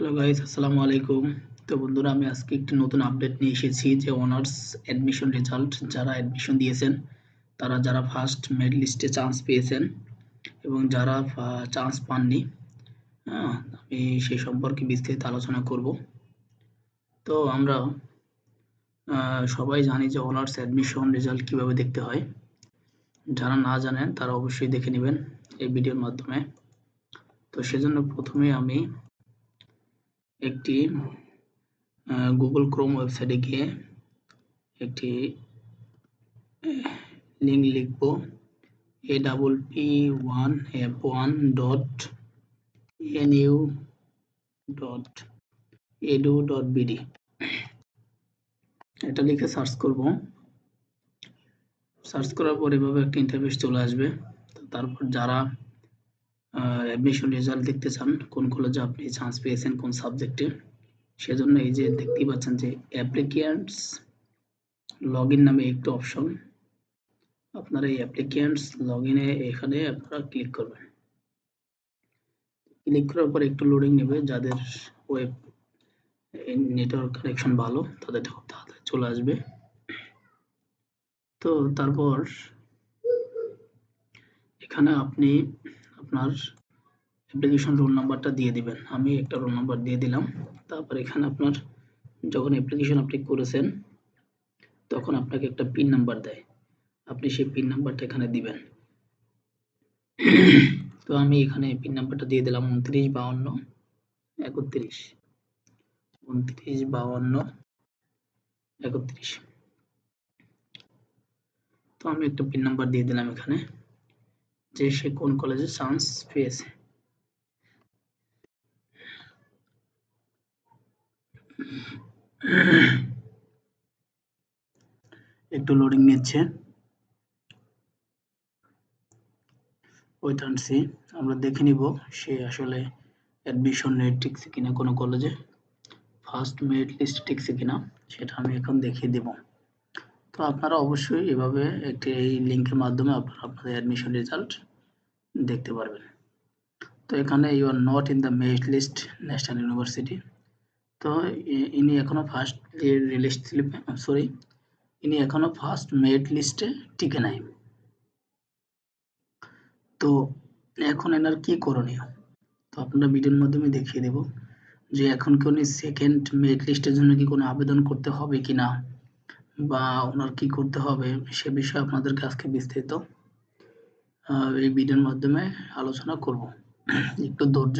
Hello guys আসসালামু আলাইকুম তো বন্ধুরা, আমি আজকে একটি নতুন আপডেট নিয়ে এসেছি যে অনার্স অ্যাডমিশন রেজাল্ট যারা অ্যাডমিশন দিয়েছেন, তারা যারা ফার্স্ট মেরিট লিস্টে চান্স পেয়েছেন এবং যারা চান্স পাননি হ্যাঁ আমি সেই সম্পর্কে বিস্তারিত আলোচনা করব। তো আমরা সবাই জানি যে অনার্স অ্যাডমিশন রেজাল্ট কীভাবে দেখতে হয়। যারা না জানেন, তারা অবশ্যই দেখে নেবেন এই ভিডিওর মাধ্যমে। তো সেজন্য প্রথমে আমি একটি গুগল ক্রোম ওয়েবসাইটে গিয়ে একটি লিঙ্ক লিখব A double P one F one dot N U dot edu dot BD এটা লিখে সার্চ করব। সার্চ করার পর এভাবে একটা ইন্টারফেস চলে আসবে। তারপর যারা অ্যাডমিশন রেজাল্ট দেখতে চান, কোন কলেজে আপনি চান্স পেয়েছেন, কোন সাবজেক্টে সেজন্য এই যে দেখতেই পাচ্ছেন যে অ্যাপ্লিক্যান্টস লগ ইন নামে একটি অপশন আপনারা এই অ্যাপ্লিক্যান্টস লগ ইনে এখানে আপনারা ক্লিক করবেন। ক্লিক করার পর একটু লোডিং নেবে, যাদের ওয়েব নেটওয়ার্ক কানেকশন ভালো, তাদের খুব তাড়াতাড়ি চলে আসবে। তো তারপর এখানে আপনি আপনার অ্যাপ্লিকেশন রোল নাম্বারটা দিয়ে দিবেন। আমি একটা রোল নাম্বার দিয়ে দিলাম। তারপর এখানে আপনার যখন অ্যাপ্লিকেশন আপনি করেছেন, তখন আপনাকে একটা পিন নাম্বার দেয়। আপনি সেই পিন নাম্বারটা এখানে দিবেন। তো আমি এখানে পিন নাম্বারটা দিয়ে দিলাম উনত্রিশ বাউন্ন, একত্রিশ। উনত্রিশ বাউন্ন, একত্রিশ। তো আমি একটা পিন নাম্বার দিয়ে দিলাম এখানে। যে সে কোন কলেজে চান্স পেয়েছে? একটু লোডিং নিচ্ছে। অ্যান্ড সি আমরা দেখে নিব সে আসলে অ্যাডমিশন নেট ঠিকছে কিনা কোনো কলেজে ফার্স্ট মেরিট লিস্ট ঠিকছে কিনা, সেটা আমি এখন দেখিয়ে দেব। তো আপনারা অবশ্যই এভাবে একটি এই লিঙ্কের মাধ্যমে আপনারা আপনাদের অ্যাডমিশন রেজাল্ট দেখতে পারবেন। তো এখানে you are not in the merit list National University তো ইনি এখনও ফার্স্ট লিস্ট স্লিপ সরি ইনি এখনও ফার্স্ট মেরিট লিস্টে টিকে নাই। তো এখন এনার কি করণীয়? তো আপনারা ভিডিওর মাধ্যমে দেখিয়ে দেব যে এখন কি উনি সেকেন্ড মেরিট লিস্টের জন্য কি কোনো আবেদন করতে হবে কিনা? বা ওনার কি করতে হবে সে বিষয়ে আপনাদেরকে আজকে বিস্তারিত এই ভিডিওর মাধ্যমে আলোচনা করব। একটু ধৈর্য